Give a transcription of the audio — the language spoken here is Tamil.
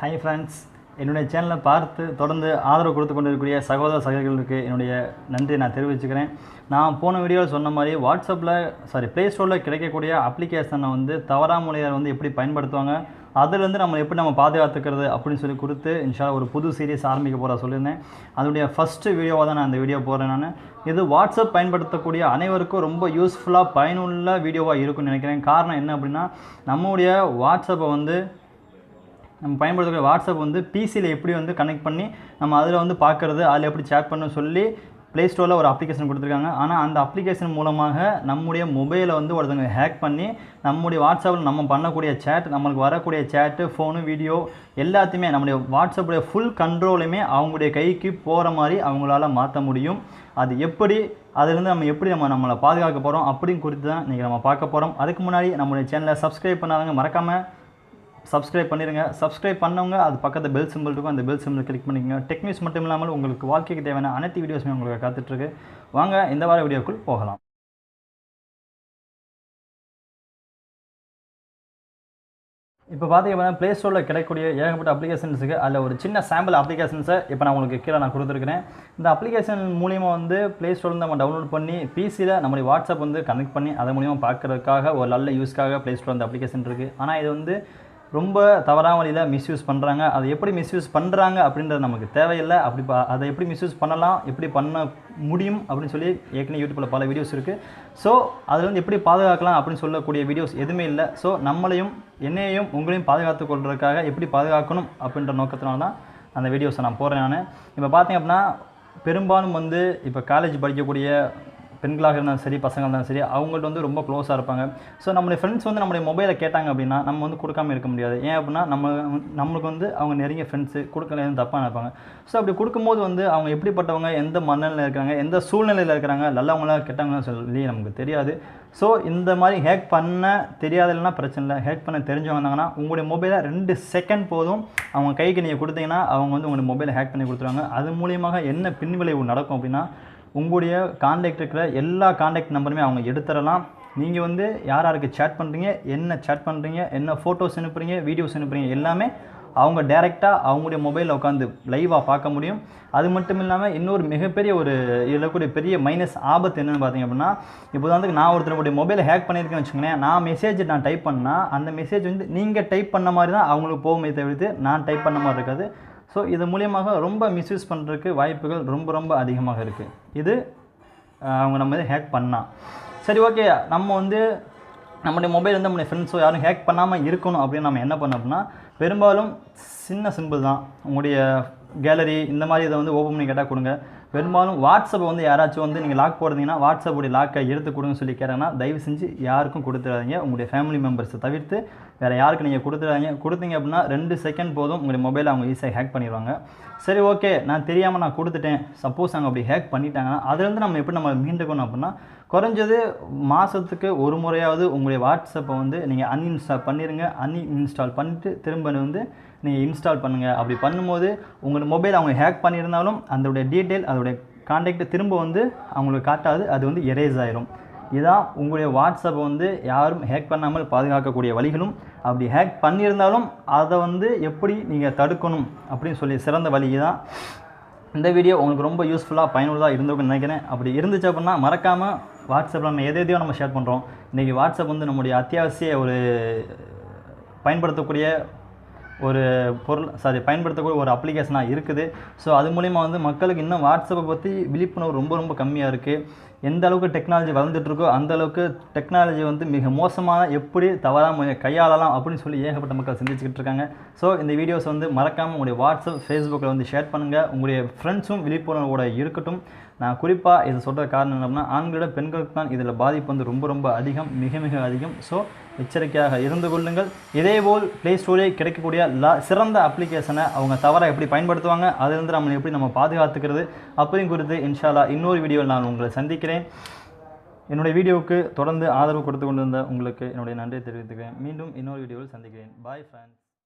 ஹாய் ஃப்ரெண்ட்ஸ் என்னுடைய சேனலை பார்த்து தொடர்ந்து ஆதரவு கொடுத்து கொண்டு இருக்கக்கூடிய சகோதர சகோதரிகளுக்கு என்னுடைய நன்றியை நான் தெரிவிச்சுக்கிறேன். நான் போன வீடியோவில் சொன்ன மாதிரி வாட்ஸ்அப்பில் சாரி ப்ளே ஸ்டோரில் கிடைக்கக்கூடிய அப்ளிகேஷனை வந்து தவறாமலையை வந்து எப்படி பயன்படுத்துவாங்க அதுலேருந்து நம்ம எப்படி நம்ம பாதுகாத்துக்கிறது அப்படின்னு சொல்லி கொடுத்து இன்ஷா ஒரு புது சீரியஸ் ஆரம்பிக்க போகிற சொல்லியிருந்தேன். அதனுடைய ஃபஸ்ட்டு வீடியோவாக தான் நான் இந்த வீடியோ போடுறேன் நான். இது வாட்ஸ்அப் பயன்படுத்தக்கூடிய அனைவருக்கும் ரொம்ப யூஸ்ஃபுல்லாக பயனுள்ள வீடியோவாக இருக்கும்னு நினைக்கிறேன். காரணம் என்ன அப்படின்னா நம்முடைய வாட்ஸ்அப்பை வந்து நம்ம பயன்படுத்தக்கூடிய வாட்ஸ்அப் வந்து பிசியில் எப்படி வந்து கனெக்ட் பண்ணி நம்ம அதில் வந்து பார்க்குறது அதில் எப்படி சேட் பண்ண சொல்லி ப்ளே ஸ்டோரில் ஒரு அப்ளிகேஷன் கொடுத்துருக்காங்க. ஆனால் அந்த அப்ளிகேஷன் மூலமாக நம்முடைய மொபைலை வந்து ஒருத்தவங்க ஹேக் பண்ணி நம்முடைய வாட்ஸ்அப்பில் நம்ம பண்ணக்கூடிய சேட் நம்மளுக்கு வரக்கூடிய சேட்டு ஃபோனு வீடியோ எல்லாத்தையுமே நம்முடைய வாட்ஸ்அப்புடைய ஃபுல் கண்ட்ரோலையுமே அவங்களுடைய கைக்கு போகிற மாதிரி அவங்களால மாற்ற முடியும். அது எப்படி அதுலேருந்து நம்ம எப்படி நம்ம நம்மளை பாதுகாக்க போகிறோம் அப்படின்னு குறித்து தான் இன்றைக்கி நம்ம பார்க்க போகிறோம் அதுக்கு முன்னாடி நம்மளுடைய சேனலை சப்ஸ்கிரைப் பண்ணாதவங்க மறக்காமல் சப்ஸ்கிரைப் பண்ணிடுங்க சப்ஸ்கிரைப் பண்ணவங்க அது பக்கத்தில் பெல் சிம்பிள் இருக்கும். அந்த பெல் சிம்பிள் கிளிக் பண்ணிக்கோங்க. டெக் நியூஸ் மட்டும் இல்லாமல் உங்களுக்கு வாழ்க்கைக்கு தேவையான அனைத்து வீடியோஸுமே உங்களுக்கு காத்துட்ருக்கு வாங்க இந்த வார வீடியோக்குள் போகலாம். இப்போ பார்த்தீங்கன்னா ப்ளே ஸ்டோரில் கிடைக்கக்கூடிய ஏகப்பட்ட அப்ளிகேஷன்ஸுக்கு அதில் ஒரு சின்ன சாம்பிள் அப்ளிகேஷன்ஸை இப்போ நான் உங்களுக்கு கீழே நான் கொடுத்துருக்கிறேன். இந்த அப்ளிகேஷன் மூலியமாக வந்து ப்ளே ஸ்டோர்லேருந்து நம்ம டவுன்லோட் பண்ணி பிசியில் நம்மளுடைய வாட்ஸ்அப் வந்து கனெக்ட் பண்ணி அதன் மூலியமாக பார்க்குறதுக்காக ஒரு நல்ல யூஸ்க்காக ப்ளே ஸ்டோர் அந்த அப்ளிகேஷன் இருக்குது ஆனால் இது வந்து ரொம்ப தவறான வழியில் மிஸ்யூஸ் பண்ணுறாங்க அதை எப்படி மிஸ்யூஸ் பண்ணுறாங்க அப்படின்றது நமக்கு தேவையில்லை. அப்படி பா அதை எப்படி மிஸ்யூஸ் பண்ணலாம் எப்படி பண்ண முடியும் அப்படின்னு சொல்லி ஏற்கனவே யூடியூப்பில் பல வீடியோஸ் இருக்குது ஸோ அதில் வந்து எப்படி பாதுகாக்கலாம் அப்படின்னு சொல்லக்கூடிய வீடியோஸ் எதுவுமே இல்லை. ஸோ நம்மளையும் என்னையும் உங்களையும் பாதுகாத்து கொள்றதுக்காக எப்படி பாதுகாக்கணும் அப்படின்ற நோக்கத்தினால தான் அந்த வீடியோஸை நான் போடுறேன் நான். இப்போ பார்த்தீங்க அப்படின்னா பெரும்பாலும் வந்து இப்போ காலேஜ் படிக்கக்கூடிய பெண்களாக இருந்தாலும் சரி பசங்களாக இருந்தாலும் சரி அவங்கள்ட்ட வந்து ரொம்ப க்ளோஸாக இருப்பாங்க. ஸோ நம்மளுடைய ஃப்ரெண்ட்ஸ் வந்து நம்மளுடைய மொபைலை கேட்டாங்க அப்படின்னா நம்ம வந்து கொடுக்காம இருக்க முடியாது. ஏன் அப்படின்னா நம்ம நம்மளுக்கு வந்து அவங்க நெருங்கிய ஃப்ரெண்ட்ஸு கொடுக்கல தப்பாக நினைப்பாங்க. ஸோ அப்படி கொடுக்கும்போது வந்து அவங்க எப்படிப்பட்டவங்க எந்த மனநிலையில் இருக்கிறாங்க எந்த சூழ்நிலையில் இருக்கிறாங்க நல்லவங்களா கெட்டவங்களா சொல்லி நமக்கு தெரியாது. ஸோ இந்த மாதிரி ஹேக் பண்ண தெரியாதுன்னா பிரச்சனை இல்லை. ஹேக் பண்ண தெரிஞ்சவங்க இருந்தாங்கன்னா உங்களுடைய மொபைலை ரெண்டு செகண்ட் போதும் அவங்க கைக்கு நீங்கள் கொடுத்தீங்கன்னா அவங்க வந்து உங்களுடைய மொபைலை ஹேக் பண்ணி கொடுத்துருவாங்க. அது மூலியமாக என்ன பின்விளைவு நடக்கும் அப்படின்னா உங்களுடைய காண்டாக்ட் இருக்கிற எல்லா காண்டாக்ட் நம்பருமே அவங்க எடுத்துடலாம். நீங்கள் வந்து யார் யாருக்கு சேட் பண்ணுறீங்க என்ன சேட் பண்ணுறீங்க என்ன ஃபோட்டோஸ் அனுப்புகிறீங்க வீடியோஸ் அனுப்புகிறீங்க எல்லாமே அவங்க டேரெக்டாக அவங்களுடைய மொபைலில் உட்காந்து லைவாக பார்க்க முடியும். அது மட்டும் இல்லாமல் இன்னொரு மிகப்பெரிய ஒரு இதில் பெரிய மைனஸ் ஆபத்து என்னென்னு பார்த்தீங்க அப்படின்னா இப்போ வந்து நான் ஒருத்தருடைய மொபைலை ஹேக் பண்ணியிருக்கேன்னு வச்சுக்கோங்களேன் நான் மெசேஜ் நான் டைப் பண்ணால் அந்த மெசேஜ் வந்து நீங்கள் டைப் பண்ண மாதிரி தான் அவங்களுக்கு போகுமே தவிர்த்து நான் டைப் பண்ண மாதிரி இருக்காது. ஸோ இது மூலியமாக ரொம்ப மிஸ்யூஸ் பண்ணுறதுக்கு வாய்ப்புகள் ரொம்ப ரொம்ப அதிகமாக இருக்குது இது அவங்க நம்ம இதை ஹேக் பண்ணால் சரி ஓகே நம்ம வந்து நம்முடைய மொபைல் வந்து நம்முடைய ஃப்ரெண்ட்ஸோ யாரும் ஹேக் பண்ணாமல் இருக்கணும் அப்படின்னு நம்ம என்ன பண்ணோம் அப்படின்னா பெரும்பாலும் சின்ன சிம்பிள் தான் உங்களுடைய கேலரி இந்த மாதிரி இதை வந்து ஓப்பன் பண்ணி கேட்டால் கொடுங்க. பெரும்பாலும் வாட்ஸ்அப்பை வந்து யாராச்சும் வந்து நீங்கள் லாக் போடுறீங்கன்னா வாட்ஸ்அப்புடைய லாக்கை எடுத்து கொடுங்கன்னு சொல்லி கேட்டாங்கன்னா தயவு செஞ்சு யாருக்கும் கொடுத்துடாதீங்க. உங்களுடைய ஃபேமிலி மெம்பர்ஸை தவிர்த்து வேறு யாருக்கு நீங்கள் கொடுத்துடாதீங்க. கொடுத்தீங்க அப்படின்னா ரெண்டு செகண்ட் போதும் உங்களுடைய மொபைலை அவங்க ஈஸியாக ஹேக் பண்ணிடுவாங்க. சரி ஓகே நான் தெரியாமல் நான் கொடுத்துட்டேன். சப்போஸ் அவங்க அப்படி ஹேக் பண்ணிட்டாங்கன்னா அதுலேருந்து நம்ம எப்படி நம்ம மீண்டுக்கணும் அப்படின்னா குறைஞ்சது மாதத்துக்கு ஒரு முறையாவது உங்களுடைய வாட்ஸ்அப்பை வந்து நீங்கள் அன்இன்ஸ்டால் பண்ணிடுங்க அன்இன்ஸ்டால் பண்ணிவிட்டு திரும்ப வந்து நீங்கள் இன்ஸ்டால் பண்ணுங்கள் அப்படி பண்ணும்போது உங்களோட மொபைல் அவங்க ஹேக் பண்ணியிருந்தாலும் அதோடைய டீட்டெயில் அதோடைய காண்டாக்ட் திரும்ப வந்து அவங்களுக்கு காட்டாது அது வந்து எரேஸ் ஆயிரும். இதுதான் உங்களுடைய வாட்ஸ்அப்பை வந்து யாரும் ஹேக் பண்ணாமல் பாதுகாக்கக்கூடிய வழிகளும். அப்படி ஹேக் பண்ணியிருந்தாலும் அதை வந்து எப்படி நீங்கள் தடுக்கணும் அப்படின்னு சொல்லி சிறந்த வழி தான் இந்த வீடியோ உங்களுக்கு ரொம்ப யூஸ்ஃபுல்லாக பயனுள்ளதாக இருந்திருக்குன்னு நினைக்கிறேன். அப்படி இருந்துச்சு அப்படின்னா மறக்காமல் வாட்ஸ்அப்பில் நம்ம எது எதையோ நம்ம ஷேர் பண்ணுறோம் இன்றைக்கி வாட்ஸ்அப் வந்து நம்முடைய அத்தியாவசிய ஒரு பயன்படுத்தக்கூடிய ஒரு பொருள் சாரி பயன்படுத்தக்கூடிய ஒரு அப்ளிகேஷனாக இருக்குது. ஸோ அது மூலிமா வந்து மக்களுக்கு இன்னும் வாட்ஸ்அப்பை பற்றி விழிப்புணர்வு ரொம்ப ரொம்ப கம்மியாக இருக்குது எந்த அளவுக்கு டெக்னாலஜி வளர்ந்துட்டுருக்கோ அந்த அளவுக்கு டெக்னாலஜி வந்து மிக மோசமான எப்படி தவறாக கையாளலாம் அப்படின்னு சொல்லி ஏகப்பட்ட மக்கள் சிந்திச்சுக்கிட்டு இருக்காங்க. ஸோ இந்த வீடியோஸ் வந்து மறக்காமல் உங்களுடைய வாட்ஸ்அப் ஃபேஸ்புக்கில் வந்து ஷேர் பண்ணுங்கள் உங்களுடைய ஃப்ரெண்ட்ஸும் விழிப்புணர்வோட இருக்கட்டும். நான் குறிப்பாக இதை சொல்கிற காரணம் என்னன்னா ஆண்களோட பெண்களுக்கு தான் இதில் பாதிப்பு வந்து ரொம்ப ரொம்ப அதிகம் மிக மிக அதிகம். ஸோ எச்சரிக்கையாக இருந்து கொள்ளுங்கள். இதேபோல் ப்ளே ஸ்டோரில் கிடைக்கக்கூடிய லா சிறந்த அப்ளிகேஷனை அவங்க தவறாக எப்படி பயன்படுத்துவாங்க அதிலிருந்து நம்ம எப்படி நம்ம பாதுகாத்துக்கிறது அப்படியும் குறித்து இன்ஷாலா இன்னொரு வீடியோவில் நான் உங்களை சந்திக்கிறேன். என்னுடைய வீடியோவுக்கு தொடர்ந்து ஆதரவு கொடுத்து கொண்டிருந்த உங்களுக்கு என்னுடைய நன்றியை தெரிவித்துக்கிறேன். மீண்டும் இன்னொரு வீடியோவில் சந்திக்கிறேன். Bye friends